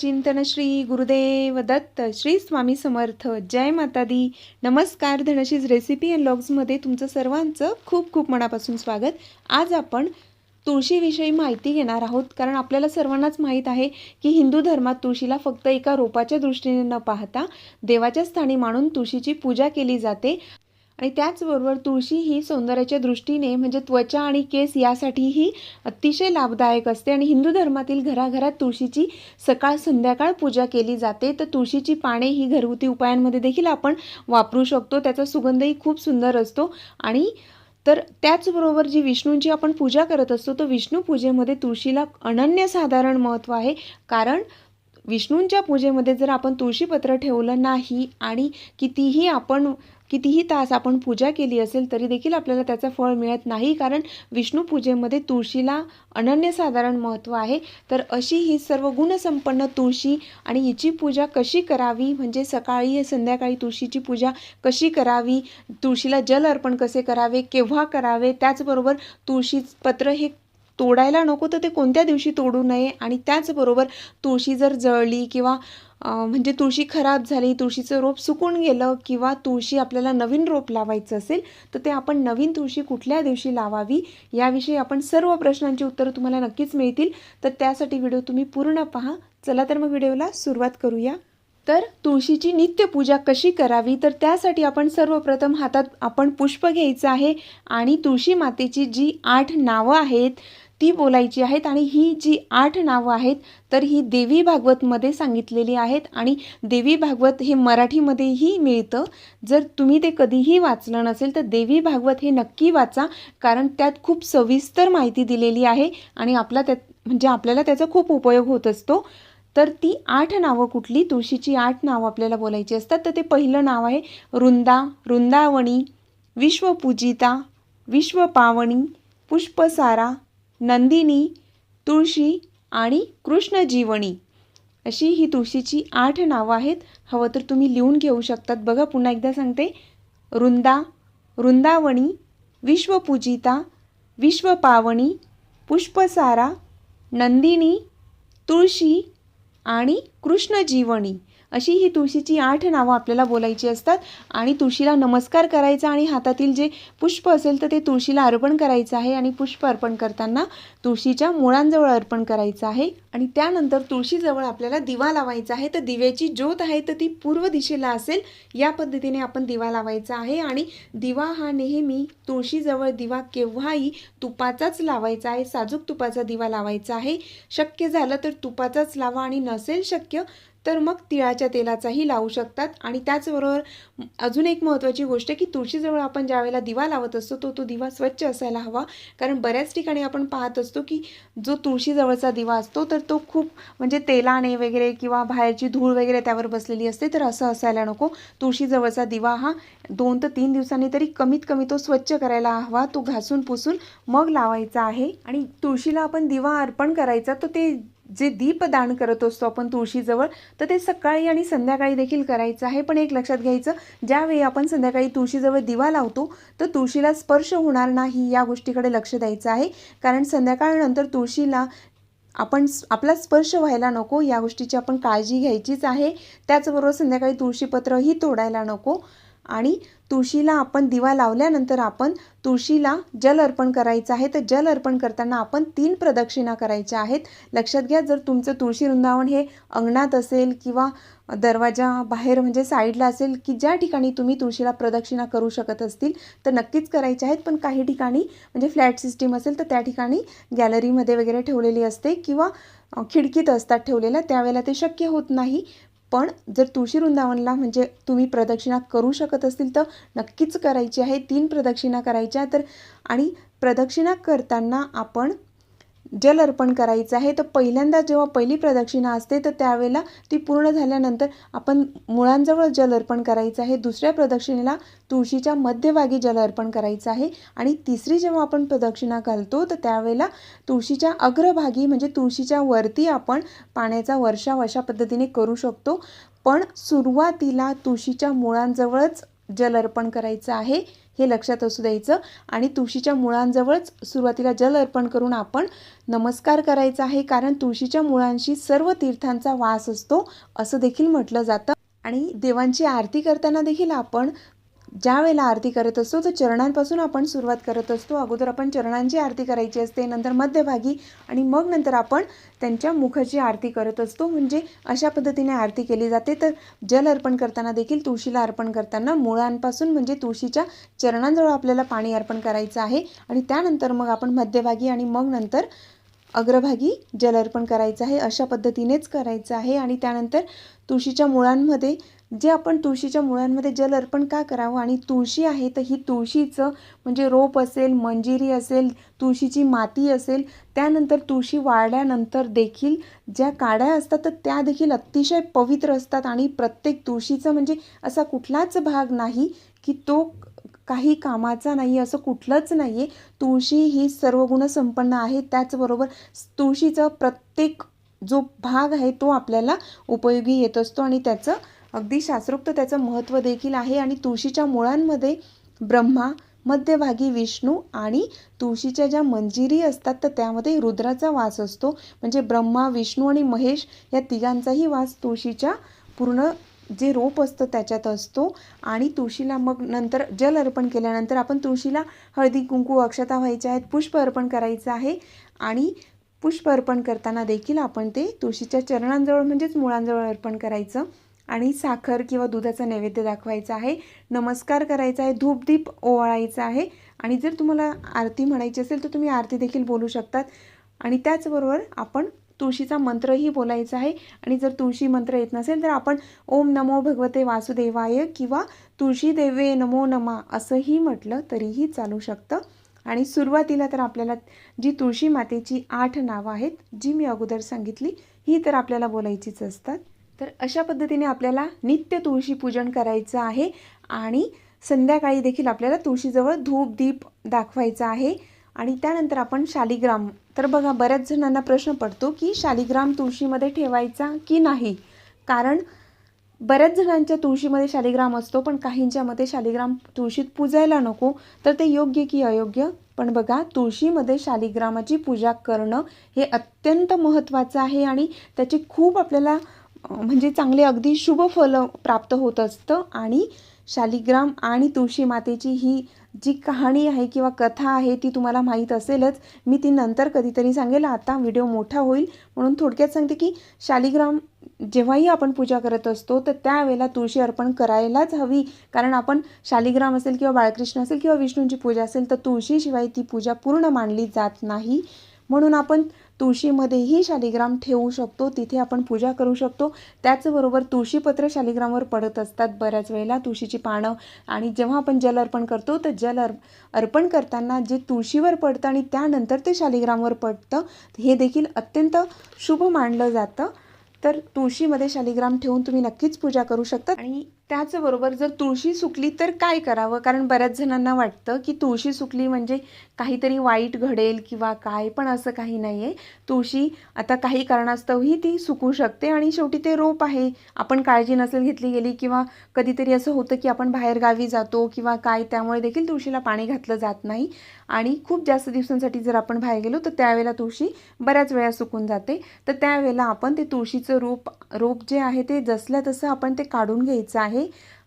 चिंतन श्री गुरुदेव दत्त श्री स्वामी समर्थ. जय माता दी नमस्कार धनशीज रेसिपी अँड लॉग्समध्ये तुमचं सर्वांचं खूप खूप मनापासून स्वागत. आज आपण तुळशीविषयी माहिती घेणार आहोत कारण आपल्याला सर्वांनाच माहीत आहे की हिंदू धर्मात तुळशीला फक्त एका रोपाच्या दृष्टीने न पाहता देवाच्या स्थानी मानून तुळशीची पूजा केली जाते. आणि त्याचबरोबर तुळशी ही सौंदर्याच्या दृष्टीने म्हणजे त्वचा आणि केस यासाठीही अतिशय लाभदायक असते. आणि हिंदू धर्मातील घराघरात तुळशीची सकाळ संध्याकाळ पूजा केली जाते. तर तुळशीची पाने ही घरगुती उपायांमध्ये देखील आपण वापरू शकतो. त्याचा सुगंधही खूप सुंदर असतो. आणि तर त्याचबरोबर जी विष्णूंची आपण पूजा करत असतो तर विष्णू पूजेमध्ये तुळशीला अनन्यसाधारण महत्त्व आहे. कारण विष्णूंच्या पूजेमध्ये जर आपण तुळशीपत्र ठेवलं नाही आणि कितीही आपण कितीही तास आपण पूजा केली असेल तरी देखील आपल्याला त्याचं फळ मिळत नाही. कारण विष्णू पूजेमध्ये तुळशीला अनन्यसाधारण महत्त्व आहे. तर अशी ही सर्व गुणसंपन्न तुळशी आणि हिची पूजा कशी करावी? म्हणजे सकाळी संध्याकाळी तुळशीची पूजा कशी करावी? तुळशीला जल अर्पण कसे करावे? केव्हा करावे? त्याचबरोबर तुळशी पत्र हे तोडायला नको तर ते कोणत्या दिवशी तोडू नये आणि त्याचबरोबर तुळशी जर जळली किंवा म्हणजे तुळशी खराब झाली तुळशीचं रोप सुकून गेलं किंवा तुळशी आपल्याला नवीन रोप लावायचं असेल तर ते आपण नवीन तुळशी कुठल्या दिवशी लावावी याविषयी आपण सर्व प्रश्नांची उत्तरं तुम्हाला नक्कीच मिळतील. तर त्यासाठी व्हिडिओ तुम्ही पूर्ण पहा. चला तर मग व्हिडिओला सुरुवात करूया. तर तुळशीची नित्यपूजा कशी करावी? तर त्यासाठी आपण सर्वप्रथम हातात आपण पुष्प घ्यायचं आहे आणि तुळशी मातेची जी आठ नावं आहेत ती बोलायची आहेत आणि ही जी आठ नावं आहेत तर ही देवी भागवतमध्ये सांगितलेली आहेत आणि देवी भागवत हे मराठीमध्येही मिळतं. जर तुम्ही ते कधीही वाचलं नसेल तर देवी भागवत हे नक्की वाचा कारण त्यात खूप सविस्तर माहिती दिलेली आहे आणि आपला त्यात म्हणजे आपल्याला त्याचा खूप उपयोग होत असतो. तर ती आठ नावं कुठली? तुळशीची आठ नावं आपल्याला बोलायची असतात. तर ते पहिलं नाव आहे रुंदा वृंदावणी विश्वपूजिता विश्वपावणी पुष्पसारा नंदिनी तुळशी आणि कृष्णजीवणी अशी ही तुळशीची आठ नावं आहेत. हवं तर तुम्ही लिहून घेऊ शकतात. बघा पुन्हा एकदा सांगते. वृंदा वृंदावणी विश्वपूजिता विश्वपावणी पुष्पसारा नंदिनी तुळशी आणि कृष्णजीवणी अशी ही तुळशीची आठ नावं आपल्याला बोलायची असतात. आणि तुळशीला नमस्कार करायचा आणि हातातील जे पुष्प असेल तर ते तुळशीला अर्पण करायचं आहे आणि पुष्प अर्पण करताना तुळशीच्या मुळांजवळ अर्पण करायचं आहे. आणि त्यानंतर तुळशीजवळ आपल्याला दिवा लावायचा आहे. तर दिव्याची ज्योत आहे तर ती पूर्व दिशेला असेल. या पद्धतीने आपण दिवा लावायचा आहे. आणि दिवा हा नेहमी तुळशीजवळ दिवा केव्हाही तुपाचाच लावायचा आहे. साजूक तुपाचा दिवा लावायचा आहे. शक्य झालं तर तुपाचाच लावा आणि नसेल शक्य तर मग तिळाच्या तेलाचाही लावू शकतात. आणि त्याचबरोबर अजून एक महत्त्वाची गोष्ट आहे की तुळशीजवळ आपण ज्यावेळेला दिवा लावत असतो तो तो दिवा स्वच्छ असायला हवा. कारण बऱ्याच ठिकाणी आपण पाहत असतो की जो तुळशीजवळचा दिवा असतो तर तो खूप म्हणजे तेलाने वगैरे किंवा बाहेरची धूळ वगैरे त्यावर बसलेली असते तर असं असायला नको. तुळशीजवळचा दिवा हा दोन ते तीन दिवसांनी तरी कमीत कमी तो स्वच्छ करायला हवा तो घासून पुसून मग लावायचा आहे. आणि तुळशीला आपण दिवा अर्पण करायचा तर ते जे दीपदान करत असतो आपण तुळशीजवळ तर ते सकाळी आणि संध्याकाळी देखील करायचं आहे. पण एक लक्षात घ्यायचं ज्यावेळी आपण संध्याकाळी तुळशीजवळ दिवा लावतो तर तुळशीला स्पर्श होणार नाही या गोष्टीकडे लक्ष द्यायचं आहे. कारण संध्याकाळनंतर तुळशीला आपण आपला स्पर्श व्हायला नको या गोष्टीची आपण काळजी घ्यायचीच आहे. त्याचबरोबर संध्याकाळी तुळशीपत्रही तोडायला नको. आणि तुळशीला आपण दिवा लावल्यानंतर आपण तुळशीला जल अर्पण करायचं आहे. तर जल अर्पण करताना आपण तीन प्रदक्षिणा करायच्या आहेत. लक्षात घ्या जर तुमचं तुळशी वृंदावन हे अंगणात असेल किंवा दरवाजा बाहेर म्हणजे साईडला असेल की ज्या ठिकाणी तुम्ही तुळशीला प्रदक्षिणा करू शकत असतील तर नक्कीच करायचे आहेत. पण काही ठिकाणी म्हणजे फ्लॅट सिस्टीम असेल तर त्या ठिकाणी गॅलरीमध्ये वगैरे ठेवलेली असते किंवा खिडकीत असतात ठेवलेल्या त्यावेळेला ते शक्य होत नाही. पण जर तुळशी वृंदावनला म्हणजे तुम्ही प्रदक्षिणा करू शकत असतील तर नक्कीच करायची आहे. तीन प्रदक्षिणा करायच्या तर आणि प्रदक्षिणा करताना आपण जल अर्पण करायचं आहे. तर पहिल्यांदा जेव्हा पहिली प्रदक्षिणा असते तर त्यावेळेला ती पूर्ण झाल्यानंतर आपण मुळांजवळ जल अर्पण करायचं आहे. दुसऱ्या प्रदक्षिणेला तुळशीच्या मध्यभागी जल अर्पण करायचं आहे. आणि तिसरी जेव्हा आपण प्रदक्षिणा घालतो तर त्यावेळेला तुळशीच्या अग्रभागी म्हणजे तुळशीच्या वरती आपण पाण्याचा वर्षाव अशा पद्धतीने करू शकतो. पण सुरुवातीला तुळशीच्या मुळांजवळच जल अर्पण करायचं आहे. हे लक्षात असू द्यायचं. आणि तुळशीच्या मुळांजवळच सुरुवातीला जल अर्पण करून आपण नमस्कार करायचा आहे. कारण तुळशीच्या मुळांशी सर्व तीर्थांचा वास असतो असं देखील म्हटलं जातं. आणि देवांची आरती करताना देखील आपण ज्या वेळेला आरती करत असतो तर चरणांपासून आपण सुरुवात करत असतो. अगोदर आपण चरणांची आरती करायची असते नंतर मध्यभागी आणि मग नंतर आपण त्यांच्या मुखाची आरती करत असतो. म्हणजे अशा पद्धतीने आरती केली जाते. तर जल अर्पण करताना देखील तुळशीला अर्पण करताना मुळांपासून म्हणजे तुळशीच्या चरणांजवळ आपल्याला पाणी अर्पण करायचं आहे. आणि त्यानंतर मग आपण मध्यभागी आणि मग नंतर अग्रभागी जल अर्पण करायचं आहे. अशा पद्धतीनेच करायचं आहे. आणि त्यानंतर तुळशीच्या मुळांमध्ये जे आपण तुळशीच्या मुळांमध्ये जल अर्पण का करावं? आणि तुळशी आहे तर ही तुळशीचं म्हणजे रोप असेल मंजिरी असेल तुळशीची माती असेल त्यानंतर तुळशी वाळल्यानंतर देखील ज्या काड्या असतात तर त्या देखील अतिशय पवित्र असतात. आणि प्रत्येक तुळशीचं म्हणजे असा कुठलाच भाग नाही की तो काही कामाचा नाही असं कुठलंच नाही आहे तुळशी ही सर्व गुणसंपन्न आहे. त्याचबरोबर तुळशीचा प्रत्येक जो भाग आहे तो आपल्याला उपयोगी येत असतो आणि त्याचं अगदी शास्त्रोक्त त्याचं महत्त्व देखील आहे आणि तुळशीच्या मुळांमध्ये ब्रह्मा मध्यभागी विष्णू आणि तुळशीच्या ज्या मंजिरी असतात तर त्यामध्ये रुद्राचा वास असतो. म्हणजे ब्रह्मा विष्णू आणि महेश या तिघांचाही वास तुळशीच्या पूर्ण जे रोप असतं त्याच्यात असतो. आणि तुळशीला मग नंतर जल अर्पण केल्यानंतर आपण तुळशीला हळदी कुंकू अक्षता व्हायच्या आहेत पुष्प अर्पण करायचं आहे. आणि पुष्प अर्पण करताना देखील आपण ते तुळशीच्या चरणांजवळ म्हणजेच मुळांजवळ अर्पण करायचं. आणि साखर किंवा दुधाचा नैवेद्य दाखवायचा आहे. नमस्कार करायचा आहे. धूपदीप ओवाळायचा आहे. आणि जर तुम्हाला आरती म्हणायची असेल तर तुम्ही आरती देखील बोलू शकतात. आणि त्याचबरोबर आपण तुळशीचा मंत्रही बोलायचा आहे. आणि जर तुळशी मंत्र येत नसेल तर आपण ओम नमो भगवते वासुदेवाय किंवा तुळशी देवे नमो नमा असंही म्हटलं तरीही चालू शकतं. आणि सुरुवातीला तर आपल्याला जी तुळशी मातेची आठ नावं आहेत जी मी अगोदर सांगितली ही तर आपल्याला बोलायचीच असतात. तर अशा पद्धतीने आपल्याला नित्य तुळशी पूजन करायचं आहे आणि संध्याकाळी देखील आपल्याला तुळशीजवळ धूप दीप दाखवायचा आहे. आणि त्यानंतर आपण शालिग्राम तर बघा बऱ्याच जणांना प्रश्न पडतो की शालिग्राम तुळशीमध्ये ठेवायचा की नाही? कारण बऱ्याच जणांच्या तुळशीमध्ये शालिग्राम असतो पण काहींच्या मते शालिग्राम तुळशीत पूजायला नको. तर ते योग्य की अयोग्य? पण बघा तुळशीमध्ये शालिग्रामाची पूजा करणं हे अत्यंत महत्त्वाचं आहे आणि त्याची खूप आपल्याला म्हणजे चांगले अगदी शुभ फल प्राप्त होत असतं आणि शालिग्राम आणि तुळशी मातेची ही जी कहाणी आहे किंवा कथा आहे ती तुम्हाला माहीत असेलच. मी ती नंतर कधीतरी सांगेल. आता व्हिडिओ मोठा होईल. म्हणून थोडक्यात सांगते की शालिग्राम जेव्हाही आपण पूजा करत असतो तर त्यावेळेला तुळशी अर्पण करायलाच हवी. कारण आपण शालिग्राम असेल किंवा बाळकृष्ण असेल किंवा विष्णूंची पूजा असेल तर तुळशीशिवाय ती पूजा पूर्ण मानली जात नाही. म्हणून आपण तुळशीमध्येही शालिग्राम ठेवू शकतो तिथे आपण पूजा करू शकतो. त्याचबरोबर तुळशीपत्र शालिग्रामवर पडत असतात बऱ्याच वेळेला तुळशीची पानं. आणि जेव्हा आपण जल अर्पण करतो तर जल अर् अर्पण करताना जे तुळशीवर पडतं आणि त्यानंतर ते शालिग्रामवर पडतं हे देखील अत्यंत शुभ मानलं जातं. तर तुळशीमध्ये शालिग्राम ठेवून तुम्ही नक्कीच पूजा करू शकता. आणि त्याचबरोबर जर तुळशी सुकली तर काय करावं? कारण बऱ्याच जणांना वाटतं की तुळशी सुकली म्हणजे काहीतरी वाईट घडेल किंवा काय पण असं काही नाही आहे तुळशी आता काही कारणास्तवही ती सुकू शकते आणि शेवटी ते रोप आहे. आपण काळजी नसेल घेतली गेली किंवा कधीतरी असं होतं की आपण बाहेरगावी जातो किंवा काय त्यामुळे देखील तुळशीला पाणी घातलं जात नाही. आणि खूप जास्त दिवसांसाठी जर आपण बाहेर गेलो तर त्यावेळेला तुळशी बऱ्याच वेळा सुकून जाते. तर त्यावेळेला आपण ते तुळशीचं रोप रोप जे आहे ते जसल्या तसं आपण ते काढून घ्यायचं आहे.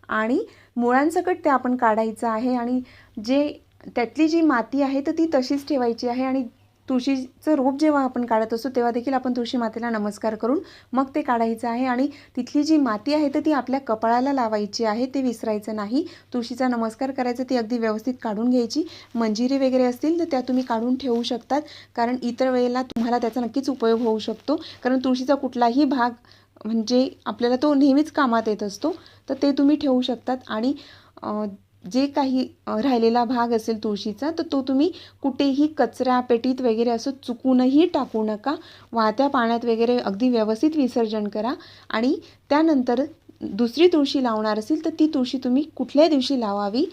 आणि मुळांसकट ते आपण काढायचं आहे आणि जे त्यातली जी माती आहे तर ती तशीच ठेवायची आहे. आणि तुळशीचं रोप जेव्हा आपण काढत असतो तेव्हा देखील आपण तुळशी मातेला नमस्कार करून मग ते काढायचं आहे. आणि तिथली जी माती आहे तर ती आपल्या कपाळाला लावायची आहे. ते विसरायचं नाही. तुळशीचा नमस्कार करायचा ती अगदी व्यवस्थित काढून घ्यायची. मंजिरी वगैरे असतील तर त्या तुम्ही काढून ठेवू शकतात. कारण इतर वेळेला तुम्हाला त्याचा नक्कीच उपयोग होऊ शकतो. कारण तुळशीचा कुठलाही भाग म्हणजे आपल्याला तो नेहमीच कामात येत असतो तर ते तुम्ही ठेवू शकतात. आणि जे काही राहिलेला भाग असेल तुळशीचा तर तो तुम्ही कुठेही कचऱ्या पेटीत वगैरे असं चुकूनही टाकू नका. वाहत्या पाण्यात वगैरे अगदी व्यवस्थित विसर्जन करा. आणि त्यानंतर दुसरी तुळशी लावणार असेल तर ती तुळशी तुम्ही कुठल्या दिवशी लावावी?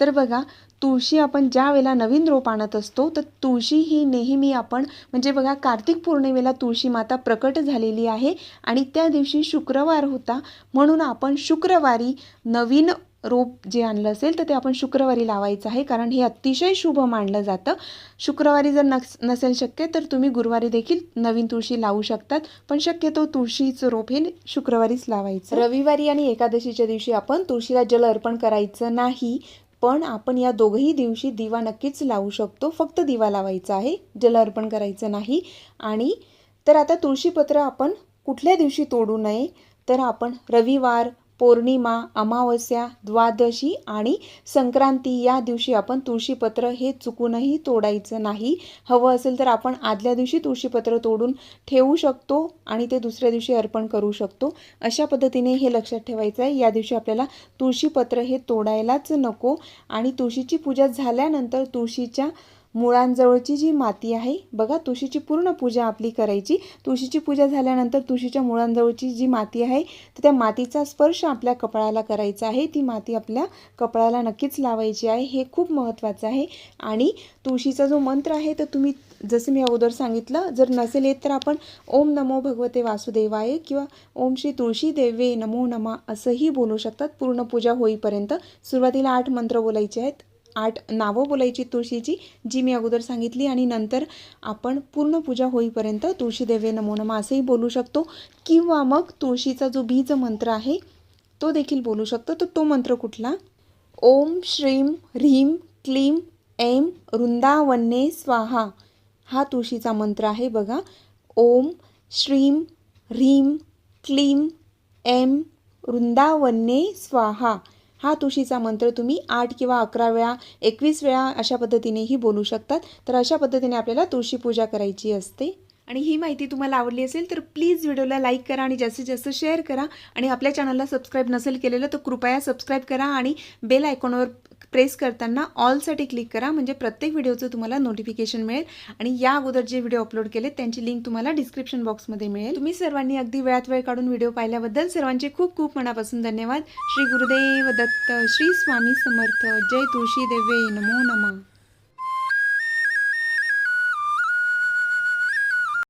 तर बघा तुळशी आपण ज्या वेळेला नवीन रोप आणत असतो तर तुळशी ही नेहमी आपण म्हणजे बघा कार्तिक पौर्णिमेला तुळशी माता प्रकट झालेली आहे आणि त्या दिवशी शुक्रवार होता. म्हणून आपण शुक्रवारी नवीन रोप जे आणलं असेल तर ते आपण शुक्रवारी लावायचं आहे कारण हे अतिशय शुभ मानलं जातं. शुक्रवारी जर नस नसेल शक्य तर तुम्ही गुरुवारी देखील नवीन तुळशी लावू शकतात पण शक्यतो तुळशीचं रोप हे शुक्रवारीच लावायचं. रविवारी आणि एकादशीच्या दिवशी आपण तुळशीला जल अर्पण करायचं नाही. पण आपण या दोघही दिवशी दिवा नक्कीच लावू शकतो. फक्त दिवा लावायचा आहे. जल अर्पण करायचं नाही. आणि तर आता तुळशीपत्र आपण कुठल्या दिवशी तोडू नये? तर आपण रविवार पौर्णिमा अमावस्या द्वादशी आणि संक्रांती या दिवशी आपण तुळशीपत्र हे चुकूनही तोडायचं नाही. हवं असेल तर आपण आदल्या दिवशी तुळशीपत्र तोडून ठेवू शकतो आणि ते दुसऱ्या दिवशी अर्पण करू शकतो. अशा पद्धतीने हे लक्षात ठेवायचं आहे. या दिवशी आपल्याला तुळशीपत्र हे तोडायलाच नको आणि तुळशीची पूजा झाल्यानंतर तुळशीच्या मुळांजवळची जी माती आहे बघा तुळशीची पूर्ण पूजा आपली करायची. तुळशीची पूजा झाल्यानंतर तुळशीच्या मुळांजवळची जी माती आहे तर त्या मातीचा स्पर्श आपल्या कपाळाला करायचा आहे. ती माती आपल्या कपाळाला नक्कीच लावायची आहे. हे खूप महत्त्वाचं आहे. आणि तुळशीचा जो मंत्र आहे तर तुम्ही जसं मी अगोदर सांगितलं जर नसेल येत तर आपण ओम नमो भगवते वासुदेवाय किंवा ओम श्री तुळशी देवे नमो नमा असंही बोलू शकतात. पूर्ण पूजा होईपर्यंत सुरुवातीला आठ मंत्र बोलायचे आहेत. आठ नावं बोलायची तुळशीची जी मी अगोदर सांगितली. आणि नंतर आपण पूर्ण पूजा होईपर्यंत तुळशीदेवे नमोनमा असंही बोलू शकतो. किंवा मग तुळशीचा जो बीज मंत्र आहे तो देखील बोलू शकतो. तर तो मंत्र कुठला? ओम श्रीम ह्रीम क्लीम ऐम वृंदावन्ने स्वाहा. हा तुळशीचा मंत्र आहे बघा. ओम श्रीम ह्रीम क्लीम ऐम वृंदावन्ने स्वाहा. हा तुळशीचा मंत्र तुम्ही आठ किंवा अकरा वेळा एकवीस वेळा अशा पद्धतीनेही बोलू शकतात. तर अशा पद्धतीने आपल्याला तुळशी पूजा करायची असते. आणि ही माहिती तुम्हाला आवडली असेल तर प्लीज व्हिडिओला लाईक करा आणि जास्तीत जास्त शेअर करा. आणि आपल्या चॅनलला सबस्क्राईब नसेल केलेलं तर कृपया सबस्क्राईब करा आणि बेल आयकॉनवर प्रेस करताना ऑलसाठी क्लिक करा. म्हणजे प्रत्येक व्हिडिओचं तुम्हाला नोटिफिकेशन मिळेल. आणि या अगोदर जे व्हिडिओ अपलोड केले त्यांची लिंक तुम्हाला डिस्क्रिप्शन बॉक्समध्ये मिळेल. तुम्ही सर्वांनी अगदी वेळात वेळ काढून व्हिडिओ पाहिल्याबद्दल सर्वांचे खूप खूप मनापासून धन्यवाद. श्री गुरुदेव दत्त श्री स्वामी समर्थ. जय तुळशी देवे नमो नमः.